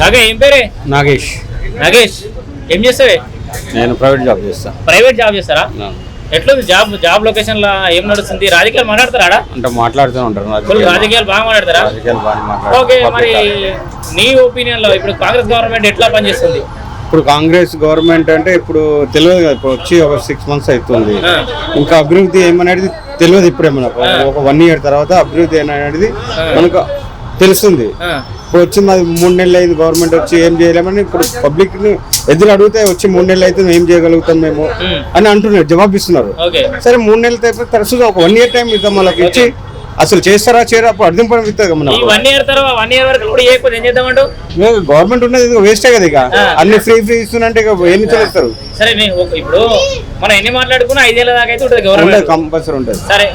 కాగా ఏం పేరే? నాగేష్. నగేష్ ఏం చేస్తావే? నేను ప్రైవేట్ జాబ్ చేస్తా. ప్రైవేట్ జాబ్ చేస్తారా? ఎట్లుంది జాబ్? జాబ్ లొకేషన్లో ఏం నడుస్తుంది? రాజకీయాలు మాట్లాడతారా అంటే మాట్లాడుతూ ఉంటారు రాజకీయాలు. బాగా మాట్లాడతారా? ఓకే మరి. నీ ఒపీనియన్లో ఇప్పుడు కాంగ్రెస్ గవర్నమెంట్ ఎట్లా పనిచేస్తుంది? ఇప్పుడు కాంగ్రెస్ గవర్నమెంట్ అంటే ఇప్పుడు తెలియదు కదా ఇప్పుడు వచ్చి ఒక సిక్స్ మంత్స్ అవుతుంది. ఇంకా అభివృద్ధి ఏమనేది తెలియదు ఇప్పుడే మనకు. ఆ. ఒక వన్ ఇయర్ తర్వాత అభివృద్ధి అనేది మనకు తెలుస్తుంది. వచ్చింది అది మూడు నెలలు అయింది గవర్నమెంట్ వచ్చి ఏం చేయలేమని ఇప్పుడు పబ్లిక్ని ఎదురు అడిగితే వచ్చి మూడు నెలలు అయితే ఏం చేయగలుగుతాం మేము ఉమ్. అని అంటున్నారు జవాబు ఇస్తున్నారు ఓకే సరే మూడు నెలలు అయిపోయి తరచుగా ఒక వన్ ఇయర్ టైం ఇద్దాం వాళ్ళకి ఇచ్చి అసలు చేస్తారా చేయరా? అప్పుడు అర్థం చేద్దామంటూ గవర్నమెంట్ ఉన్నది వేస్టే కదా ఇక. అన్ని ఫ్రీ ఫ్రీ ఇస్తున్నంటే ఇక ఏం చేస్తారు? సరే ఇప్పుడు మనం ఎన్ని మాట్లాడుకున్నా ఐదేళ్ళ దాకా అయితే ఉంటుంది గవర్నమెంట్ కంపల్సరీ ఉంటుంది. సరే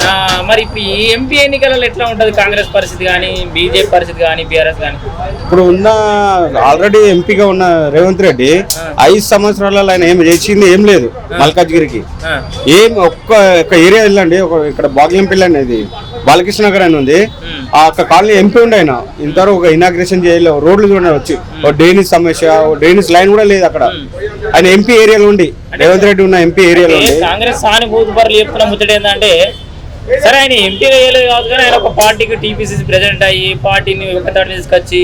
మరి ఇప్పుడు ఈ ఎంపీ ఎన్నికలలో ఎట్లా ఉంటది? కాంగ్రెస్ పరిస్థితి కానీ బీజేపీ పరిస్థితి కానీ బీఆర్ఎస్ కానీ ఇప్పుడు ఉన్న ఆల్రెడీ ఎంపీగా ఉన్న రేవంత్ రెడ్డి ఐదు సంవత్సరాలలో ఆయన ఏం చేసింది ఏం లేదు మల్కాజ్గిరికి. ఏం ఒక్క ఒక ఏరియా వెళ్ళండి ఒక ఇక్కడ బాగ్యంపల్లి అనేది. బాలకృష్ణ నగర్ అని ఉంది. ఆ ఒక్క కాలనీ ఎంపీ ఉండే ఆయన. ఇంతవరకు ఒక ఇనాగ్రేషన్ చేయలేదు రోడ్లు చూడండి వచ్చి. ఒక డ్రైనేజ్ సమస్య ఒక డ్రైనేజ్ లైన్ కూడా లేదు అక్కడ. ఆయన ఎంపీ ఏరియాలో ఉండి రేవంత్ రెడ్డి ఉన్న ఎంపీ ఏరియాలో ఉండి. కాంగ్రెస్ సానుభూతి పరులు చెప్తున్న ముచ్చట ఏంటంటే సరే ఆయన ఎంపీ వేయలేదు కాదు కానీ ఆయన ఒక పార్టీకి టీపీసీసీ ప్రెసిడెంట్ అయ్యి పార్టీని ఒకతాడు తీసుకొచ్చి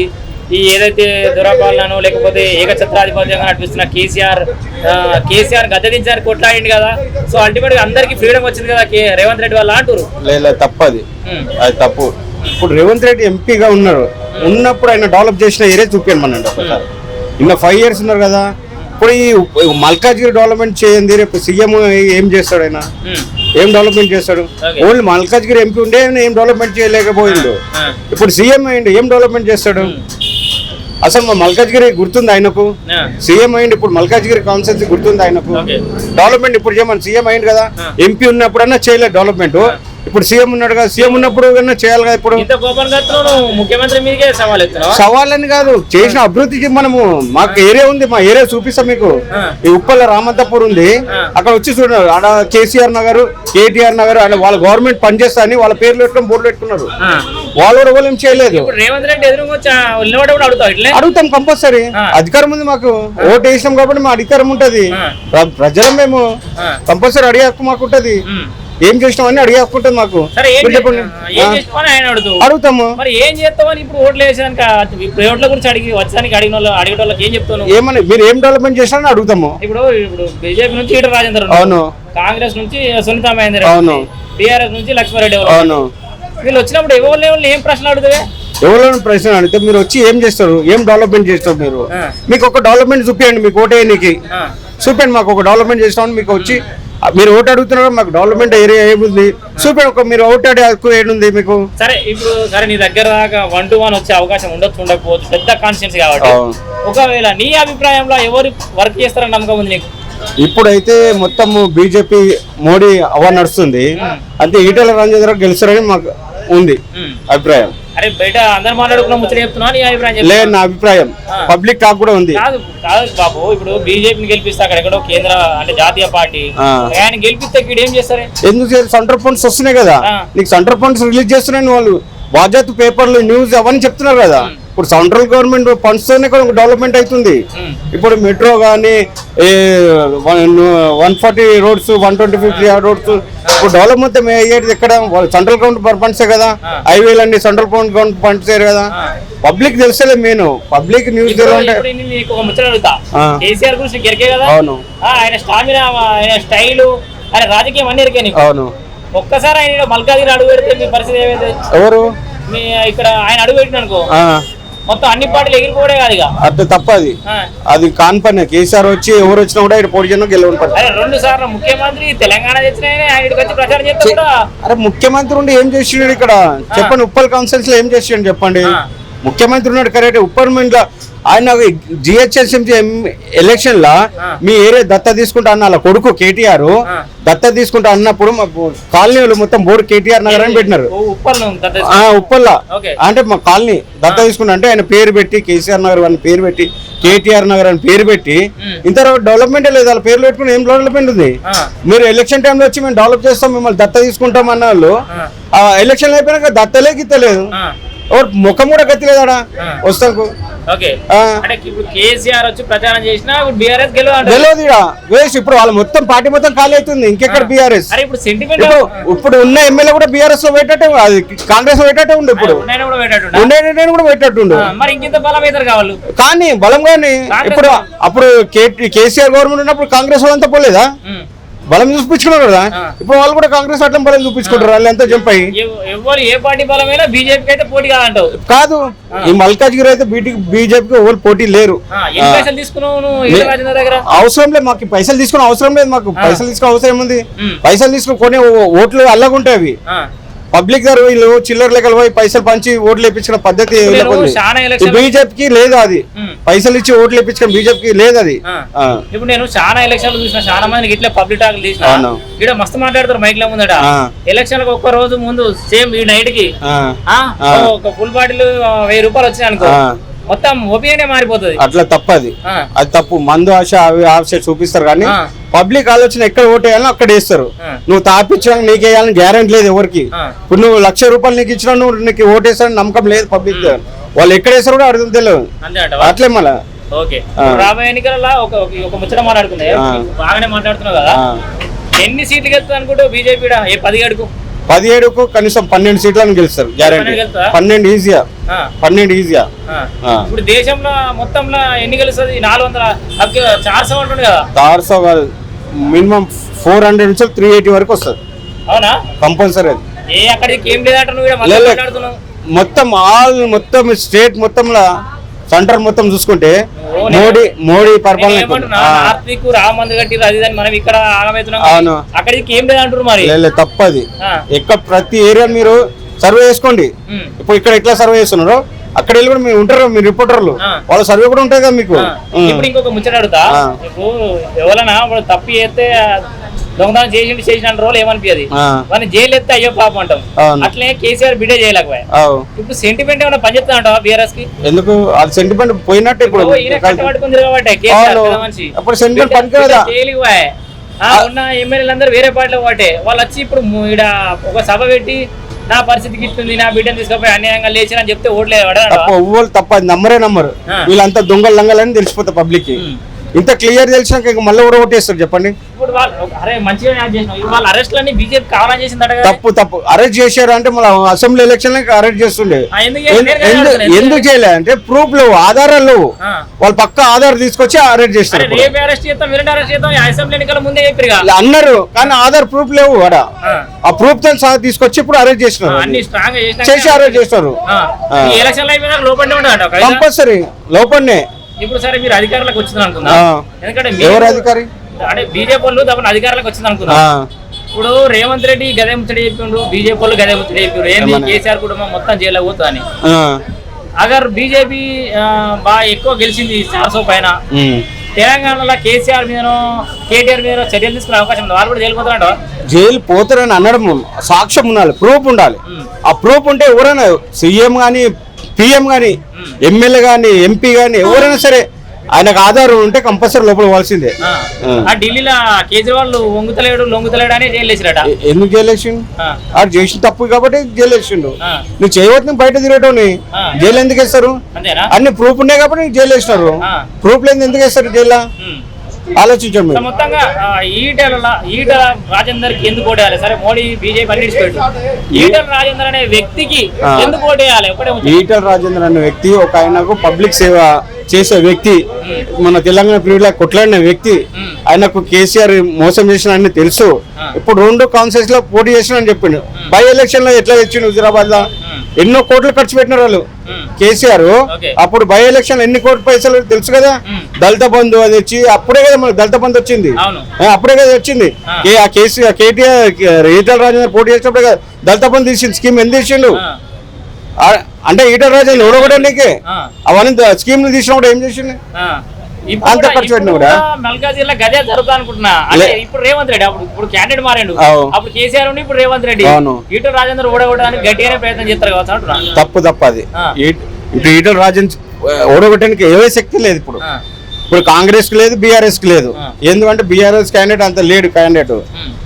ఈ ఏదైతే దురాపాలనో లేకపోతే ఏకఛత్రాధిపత్యంగా నడిపిస్తున్న కేసీఆర్ కేసీఆర్ గద్దెదించారు కొట్లాడింది కదా. సో అల్టిమేట్గా అందరికి ఫ్రీడమ్ వచ్చింది కదా కే- రేవంత్ రెడ్డి వాళ్ళు అంటారు లేదు తప్పు అది. తప్పు. ఇప్పుడు రేవంత్ రెడ్డి ఎంపీగా ఉన్నారు. ఉన్నప్పుడు ఆయన డెవలప్ చేసిన ఏరియా చూపించండి మనండి ఒకసారి. ఇంకా ఫైవ్ ఇయర్స్ ఉన్నారు కదా. ఇప్పుడు ఈ మల్కాజ్గిరి డెవలప్మెంట్ చేయండి రేపు సీఎం ఏం చేస్తాడు ఆయన? ఏం డెవలప్మెంట్ చేస్తాడు. ఓన్లీ మల్కాజ్గిరి ఎంపీ ఉండే ఏం డెవలప్మెంట్ చేయలేకపోయిండు. ఇప్పుడు సీఎం అయ్యిండు ఏం డెవలప్మెంట్ చేస్తాడు? అసలు మా మల్కాజ్గిరి గుర్తుంది ఆయనకు? సీఎం అయ్యిండు ఇప్పుడు మల్కాజ్గిరి కాన్సెన్సీ గుర్తుంది ఆయనకు? డెవలప్మెంట్ ఇప్పుడు చేయమని సీఎం అయ్యిండు కదా. ఎంపీ ఉన్నప్పుడన్నా చేయలేదు డెవలప్మెంట్ ఇప్పుడు సీఎం ఉన్నాడు కదా సీఎం ఉన్నప్పుడు కన్నా చేయాలి కదా ఇప్పుడు? ముఖ్యమంత్రి సవాల్ సవాళ్ళని కాదు చేసిన అభివృద్ధికి మనము మాకు ఏరియా ఉంది మా ఏరియా చూపిస్తాం మీకు. ఈ ఉప్పల రామంతపూర్ ఉంది. అక్కడ వచ్చి చూడండి ఆడ కేసీఆర్ నగర్ కేటీఆర్ నగర్ ఆడ వాళ్ళ గవర్నమెంట్ పనిచేస్తా అని వాళ్ళ పేర్లు పెట్టుకుని బోర్డు పెట్టుకున్నారు. వాళ్ళు ఎవరు ఏం చేయలేదు. అడుగుతాం కంపల్సరీ. అధికారం ఉంది మాకు. ఓటు వేసినాం కాబట్టి మా అధికారం ఉంటది. ప్రజలు మేము. కంపల్సరీ అడిగే హక్కు మాకు ఉంటది. ఏం చేసినామని అడిగే హక్కు ఉంటుంది మాకు. అడుగుతాము. మరి ఏం చేస్తామని ఇప్పుడు ఓట్లు వేసాక ఇప్పుడు ఓట్ల గురించి అడిగి వచ్చడానికి అడిగిన వాళ్ళు అడిగే వాళ్ళకి ఏం చెప్తాను ఏమని మీరు ఏం డెవలప్మెంట్ చేసినా అడుగుతాము. ఇప్పుడు ఇప్పుడు బీజేపీ నుంచి ఈట రాజేందర్. అవును. కాంగ్రెస్ నుంచి సునీత మహేందర్ అవును. టీఆర్ఎస్ నుంచి లక్ష్మారెడ్డి అవును. వీళ్ళు వచ్చినప్పుడు ఎవరు ఏం ప్రశ్నలు అడుగుతావే? ఎవరైనా ప్రశ్న అడిగితే మీరు వచ్చి ఏం చేస్తారు? ఏం డెవలప్మెంట్ చేస్తారు మీరు. మీకు ఒక డెవలప్మెంట్ చూపించండి మీకు ఓటేయనికి ఆ, చూపించండి మాకు ఒక డెవలప్మెంట్ చేస్తామని మీకు వచ్చి మీరు ఓటు అడుగుతున్నారు? మాకు డెవలప్మెంట్ ఏరియా ఏముంది? చూపించండి ఒక మీరు ఓటు హక్కు ఏముంది మీకు? సరే ఇప్పుడు సరే నీ దగ్గర దాకా వన్ టు వన్ వచ్చే అవకాశం ఉండొచ్చు ఉండకపోవచ్చు పెద్ద కాన్స్టిట్యూన్స్ కాబట్టి. ఒకవేళ నీ అభిప్రాయంలో ఎవరు వర్క్ చేస్తారని నమ్మకం ఉంది నీకు? ఇప్పుడైతే మొత్తం బీజేపీ మోడీ అవా నడుస్తుంది. అంతే ఈటల రాజేంద్ర గెలుస్తారని మాకు ఉంది. అభిప్రాయం. అరే బయట అందరు మాట్లాడుకున్న ముచ్చట చెప్తున్నా నీ అభిప్రాయం. లేదు నా అభిప్రాయం. పబ్లిక్ టాక్ కూడా ఉంది కాదు కాదు బాబు ఇప్పుడు బీజేపీని గెలిపిస్తే అక్కడ ఎక్కడో కేంద్ర అంటే జాతీయ పార్టీ. ఆయన గెలిపిస్తే వీడు ఏం చేస్తారే ఎందుకు సెంటర్ ఫండ్స్ వస్తున్నాయి కదా. నీకు సెంటర్ ఫండ్స్ రిలీజ్ చేస్తున్నాయి వాళ్ళు బాధ్యత పేపర్లు న్యూస్ అవన్నీ చెప్తున్నారు కదా ఇప్పుడు సెంట్రల్ గవర్నమెంట్ ఫండ్స్ తోనే డెవలప్మెంట్ అవుతుంది. ఇప్పుడు మెట్రో కానీ one forty roads one twenty fifty roads ఇప్పుడు డెవలప్మెంట్ అయ్యేది ఎక్కడ? సెంట్రల్ గవర్నమెంట్ ఫండ్సే కదా. హైవేలు అన్ని సెంట్రల్ గవర్నమెంట్ ఫండ్సే కదా. పబ్లిక్ తెలుసలే మెయిన్. పబ్లిక్ న్యూస్ అవును. ఆయన స్టామినా ఆయన స్టైల్ ఆయన రాజకీయం అన్ని అవును. ఒక్కసారి ఆయన మల్కాజిగిరి అడుగు పెడితే మీ పరిస్థితి ఏమైంది? ఎవరు? మీ ఇక్కడ ఆయన అడుగు పెట్టిన అనుకో. మొత్తం అన్ని పార్టీలు ఎగిరిపోవడే కాదు ఇక. అది. తప్పది ఆ. అది కాని పని. కేసీఆర్ వచ్చి ఎవరు వచ్చినా కూడా ఇక్కడ పోటీ చేయడం గెలవని పని. అరే రెండు సార్లు ముఖ్యమంత్రి తెలంగాణ తెచ్చిన ఆయన ఆయన ఇక్కడికి వచ్చి ప్రచారం చేస్తే కూడా. అరే ముఖ్యమంత్రి ఉండి ఏం చేసిండు ఇక్కడ? చెప్పండి ఉప్పల్ కౌన్సిల్స్లో ఏం చేసిండు చెప్పండి. ముఖ్యమంత్రి ఉన్నాడు కరెక్ట్ ఉప్పల్ ఆయన జిహెచ్ఎస్ఎంసీ ఎలక్షన్ లా. మీ ఏరియా దత్త తీసుకుంటా అన్న వాళ్ళ కొడుకు కేటీఆర్. దత్త తీసుకుంటా అన్నప్పుడు మా కాలనీ వాళ్ళు మొత్తం బోర్డు కేటీఆర్ నగర్ అని పెట్టినారు ఉప్పల్లా. అంటే మా కాలనీ దత్త తీసుకుంటా అంటే ఆయన పేరు పెట్టి కేసీఆర్ నగర్ అని పేరు పెట్టి కేటీఆర్ నగర్ అని పేరు పెట్టి. ఇంతవరకు డెవలప్మెంట్ లేదు వాళ్ళ పేర్లు పెట్టుకుని ఏం డెవలప్మెంట్ ఉంది. మీరు ఎలక్షన్ టైంలో వచ్చి మేము డెవలప్ చేస్తాం మిమ్మల్ని దత్త తీసుకుంటాం అన్న వాళ్ళు ఎలక్షన్ అయిపోయినాక దత్తలే గిత్తలేదు. ఎవరు ముఖం కూడా గతి లేదాడా ఆ. వస్తాకు ఇప్పుడు తెలియదు వేస్ట్ వాళ్ళు మొత్తం పార్టీ మొత్తం ఖాళీ అవుతుంది. ఇంకెక్కడ బీఆర్ఎస్? ఇప్పుడు ఉన్న ఎమ్మెల్యే కూడా బీఆర్ఎస్లో పెట్టట్టే అది కాంగ్రెస్లో పెట్టట్టే ఉండు ఇప్పుడు. ఉన్నాయని కూడా పెట్టట్టుండు మరి ఇంకింత బలం అవుతారు కావాలి? కానీ బలం కానీ ఇప్పుడు అప్పుడు కేసీఆర్ గవర్నమెంట్ ఉన్నప్పుడు కాంగ్రెస్ వాళ్ళంతా పోలేదా. బలం చూపించుకున్నారు కదా. ఇప్పుడు వాళ్ళు కూడా కాంగ్రెస్ అట్లా బలం చూపించుకుంటారు వాళ్ళు ఎంత జంప్? అయ్యి ఎవ- ఎవరు ఏ పార్టీ బలమైనా బీజేపీకి అయితే పోటీ కాదంటావు. కాదు ఈ మల్కాజ్గిరి అయితే బీటీ బీజేపీకి ఎవరు పోటీ లేరు. అవసరం లేదు మాకు పైసలు తీసుకుని అవసరం లేదు మాకు. పైసలు తీసుకుని అవసరం ఏముంది? ఉమ్. పైసలు తీసుకుని కొనే ఓట్లు అల్లగుంటాయి. పబ్లిక్ దగ్గర వీళ్ళు చిల్లర లెక్కలు పోయి పైసలు పంచి ఓట్లు వేయించిన పద్ధతి బీజేపీకి లేదు అది. పైసలు ఇచ్చి ఓట్లు వేయించడం బీజేపీకి లేదు అది. ఇప్పుడు నేను చాలా ఎలక్షన్లు చూసిన చాలా మందికి ఇట్లా పబ్లిక్ టాక్ తీసిన అవును. ఇక్కడ మస్తు మాట్లాడతారు మైక్లో ముందట. ఎలక్షన్ ఒక్క రోజు ముందు సేమ్ ఈ నైట్కి. ఒక ఫుల్ బాటిల్ వెయ్యి రూపాయలు వచ్చినాయి అనుకో ఆ. మొత్తం ఒపీనియన్ మారిపోతుంది అట్లా తప్పది. అది తప్పు మందు ఆశ అవి ఆశ చూపిస్తారు కానీ. పబ్లిక్ ఆలోచన ఎక్కడ ఓటేయాలో అక్కడ వేస్తారు. నువ్వు తాపించడానికి నీకు వేయాలని గ్యారెంటీ లేదు ఎవరికి. ఇప్పుడు నువ్వు లక్ష రూపాయలు నీకు ఇచ్చినా నువ్వు నీకు ఓటేస్తారని నమ్మకం లేదు పబ్లిక్ వాళ్ళు ఎక్కడ వేస్తారో కూడా అర్థం తెలియదు. అట్లే మళ్ళా. రాబోయే ఒక ముచ్చట. బాగానే మాట్లాడుతున్నావు కదా. ఎన్ని సీట్లు గెలుస్తుంది అనుకుంటావు బీజేపీ పదిహేడుకు? పదిహేడుకు కనీసం పన్నెండు సీట్లను గెలుస్తారు గ్యారెంటీ పన్నెండు గెలుస్తారా? పన్నెండు ఈజీగా ఆ, పన్నెండు ఈజీగా ఆ. ఆ. ఇప్పుడు దేశంలో మొత్తంలో ఎన్ని గెలుస్తుంది? నాలుగు వందల. చార్ సో కదా? తార్సో మినిమం ఫోర్ హండ్రెడ్ నుంచి త్రీ ఎయిటీ వరకు వస్తుంది. అవునా? కంపల్సరీ. అది ఏ అక్కడికి ఏం లేదంట మొత్తం ఆల్ మొత్తం స్టేట్ మొత్తంలో సెంటర్ మొత్తం చూసుకుంటే మోడీ మోడీ పరిపాలన ఇక్కడ తప్పది. ఆ, ఎక్కడ ప్రతి ఏరియా మీరు సర్వే చేసుకోండి. ఇప్పుడు ఇక్కడ ఎట్లా సర్వే చేస్తున్నారో అక్కడ వెళ్ళి కూడా మీరు ఉంటారు మీరు రిపోర్టర్లు. వాళ్ళ సర్వే కూడా ఉంటుంది కదా మీకు. ఇప్పుడు ఇంకొక ముచ్చట అడుగుతా. ఇప్పుడు వాడు తప్పు చేస్తే దొంగతనం చేసి చేసిన రోజులు ఏమనిపించదు వాడిని జైలు ఎత్తే అయ్యో పాపం అంటాం. అట్లే కేసీఆర్ బిడ్డ చేయలేకపోయా. ఇప్పుడు సెంటిమెంట్ ఏమైనా పనిచేస్తా అంటావా బీఆర్ఎస్కి ఎందుకు? అది సెంటిమెంట్ పోయినట్టు ఇప్పుడు. అప్పుడు సెంటిమెంట్ పనికిరాదా? ఉన్న వేరే పార్టీలో పోటే వాళ్ళు వచ్చి ఇప్పుడు ఈడ ఒక సభ పెట్టి నా పరిస్థితికి ఇస్తుంది నా బిడ్డను తీసుకుపోయి అన్యాయంగా లేచిన అని చెప్తే ఓట్లేదు తప్ప నమ్మరే నమ్మరు. వీళ్ళంతా దొంగలు లంగలని తెలిసిపోతా పబ్లిక్. ఇంత క్లియర్ తెలిసినాక ఇంక మళ్ళీ కూడా ఓటేస్తారు చెప్పండి. తప్పు తప్పు. అరెస్ట్ చేశారు అంటే మళ్ళీ అసెంబ్లీ ఎలక్షన్ అరెస్ట్ చేస్తుండే. ఎందుకు ఎందు- చేయాలి? అంటే ప్రూఫ్ లేవు ఆధారాలు లేవు. వాళ్ళు పక్క ఆధార్ తీసుకొచ్చి అరెస్ట్ అరే చేస్తారు అన్నారు కానీ ఆధార్ ప్రూఫ్ లేవు అడ ఆ. ప్రూఫ్తో సహా తీసుకొచ్చి ఇప్పుడు అరెస్ట్ చేసినారు చేసి అరెస్ట్ చేస్తారు? కంపల్సరీ లోపలనే. ఇప్పుడు సరే మీరు అధికారులకు వచ్చింది అనుకుందా. ఎందుకంటే ఎవరు అధికారి? అంటే బీజేపీ వాళ్ళు తప్పని అధికారులకు వచ్చింది అనుకుందా. ఇప్పుడు రేవంత్ రెడ్డి గదే ముచ్చడి చెప్పిండు బీజేపీ వాళ్ళు గదే ముచ్చడి చెప్పిండు. ఏంది? కేసీఆర్ కుటుంబం మొత్తం జైల్లో పోతుందని. ఆ. అగర్ బీజేపీ బాగా ఎక్కువ గెలిచింది చార్సో పైన. తెలంగాణలో కేసీఆర్ మీదనో కేటీఆర్ మీద చర్యలు తీసుకునే అవకాశం ఉంది. వాళ్ళు కూడా జైలుపోతారంట జైలు పోతారని అనడం సాక్ష్యం ఉండాలి ప్రూఫ్ ఉండాలి. ఆ ప్రూఫ్ ఉంటే ఎవరైనా సీఎం కానీ పిఎం కానీ ఎమ్మెల్యే కానీ ఎంపీ కానీ ఎవరైనా సరే ఆయనకు ఆధారం ఉంటే కంపల్సరీ లోపల పోవాల్సిందే. ఢిల్లీలో కేజ్రీవాల్ వంగుతలేడు లొంగుతలేడు అని జైలు వేసిరట. ఎ- ఎందుకు జైలు వేసిండు? ఆ. ఆడు చేసిన తప్పు కాబట్టి జైలు వేసిండు. నువ్వు చేయవద్దు బయట తిరగటం. జైలు ఎందుకు వేస్తారు? అన్ని ప్రూఫ్ ఉన్నాయి కాబట్టి జైలు వేసినారు. ప్రూఫ్ లేని ఎందుకు వేస్తారు జైల్లో. ఆలోచించండి మొత్తంగా ఈటెల ఈటెల రాజేందర్కి ఎందుకు ఓటేయాలి సరే మోడీ బీజేపీ అన్ని ఈటెల రాజేందర్ అనే వ్యక్తికి. ఎందుకు ఓటేయాలి. ఈటల రాజేంద్ర అనే వ్యక్తి ఒక ఆయనకు పబ్లిక్ సేవ చేసే వ్యక్తి మన తెలంగాణ పీరియడ్లో కొట్లాడిన వ్యక్తి. ఆయనకు కేసీఆర్ మోసం చేసిన అన్ని తెలుసు. ఇప్పుడు రెండు కాన్సెస్లో పోటీ చేసిన అని చెప్పిండు బై ఎలక్షన్లో ఎట్లా తెచ్చిండు హుజరాబాద్లో. ఎన్నో కోట్లు ఖర్చు పెట్టినారు వాళ్ళు. కేసీఆర్. అప్పుడు బై ఎలక్షన్ ఎన్ని కోట్ల పైసలు తెలుసు కదా. దళిత బంధు అది వచ్చి అప్పుడే కదా మనకు దళిత బంధు వచ్చింది. అప్పుడే కదా వచ్చింది. ఆ. కేసీఆర్ కేటీఆర్ ఈటల రాజేంద్ర పోటీ చేసినప్పుడే కదా దళిత బంధు తీసింది స్కీమ్ ఎందుకు తీసిండు? అంటే ఈటల రాజేంద్ర ఓడగొట్టడానికి ఆ. అవన్నీ స్కీమ్ తీసినప్పుడు ఏం చేసిండు? అంత ఖర్చు పెట్టినా కూడా? గదే జరుగుతా అనుకుంటున్నా అంటే. ఇప్పుడు రేవంత్ రెడ్డి అప్పుడు ఇప్పుడు క్యాండిడేట్ మారాడు. అప్పుడు కేసీఆర్ ఉండి ఇప్పుడు రేవంత్ రెడ్డి అవును. ఈటల రాజేందర్ ఓడగొట్టడానికి గట్టిగానే ప్రయత్నం చేస్తారు కావచ్చు తప్పు తప్పు అది ఇప్పుడు ఈటల రాజేంద్ర ఓడగొట్టడానికి ఏ శక్తి లేదు ఇప్పుడు. ఇప్పుడు కాంగ్రెస్కి లేదు బీఆర్ఎస్కి లేదు. ఎందుకంటే బీఆర్ఎస్ క్యాండిడేట్ అంత లేడు క్యాండిడేట్.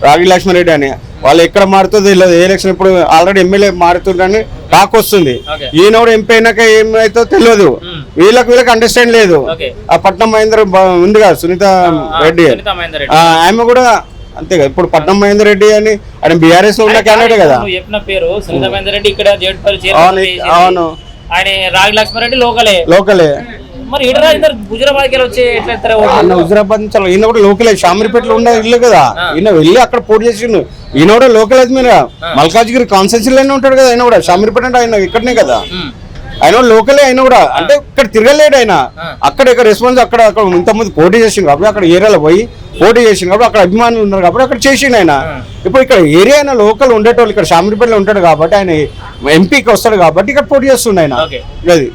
రాగి లక్ష్మణరెడ్డి అని వాళ్ళు ఎక్కడ మారుతుందో తెలియదు ఏ ఎలక్షన్ ఇప్పుడు ఆల్రెడీ ఎమ్మెల్యే మారుతుందని టాక్ వస్తుంది. ఓకే. ఈయన కూడా ఎంపీ అయినాక ఏమైతే తెలియదు. వీళ్ళకి వీళ్ళకి అండర్స్టాండ్ లేదు. ఆ పట్నం మహేందర్ ఉంది కదా సునీత రెడ్డి. ఆమె కూడా అంతే కదా ఇప్పుడు పట్నం మహేందర్ రెడ్డి అని ఆయన బీఆర్ఎస్లో ఉన్న క్యాండిడేట్ కదా. పేరు సునీత మహేందర్ రెడ్డి ఇక్కడ అవును. ఆయన రాగి లక్ష్మారెడ్డి లోకలే. లోకలే. మరి ఇద్దరు వచ్చి ఎట్లా హుజరాబాద్ నుంచి ఈయన కూడా లోకలే షామిరిపేటలో ఉన్న ఇల్లు కదా. ఈయన వెళ్ళి అక్కడ పోటీ చేసిండు. ఈయన కూడా లోకల్ అది మీద. మల్కాజ్గిరి కాన్స్టెన్సీలోనే ఉంటాడు కదా ఆయన కూడా. షామిరిపేట అంటే ఆయన ఇక్కడనే కదా. ఆయన లోకలే ఆయన కూడా. అంటే ఇక్కడ తిరగలేడు ఆయన. అక్కడ ఇక్కడ రెస్పాన్స్ అక్కడ అక్కడ ఇంతమంది పోటీ చేసిండు కాబట్టి అక్కడ ఏరియాలో పోయి పోటీ చేసిండు కాబట్టి అక్కడ అభిమానులు ఉన్నారు కాబట్టి అక్కడ చేసిండు ఆయన. ఇప్పుడు ఇక్కడ ఏరియా ఆయన లోకల్ ఉండేటోళ్ళు ఇక్కడ షామిరిపేటలో ఉంటాడు కాబట్టి ఆయన ఎంపీకి వస్తాడు కాబట్టి ఇక్కడ పోటీ చేస్తుండు ఆయన. అది.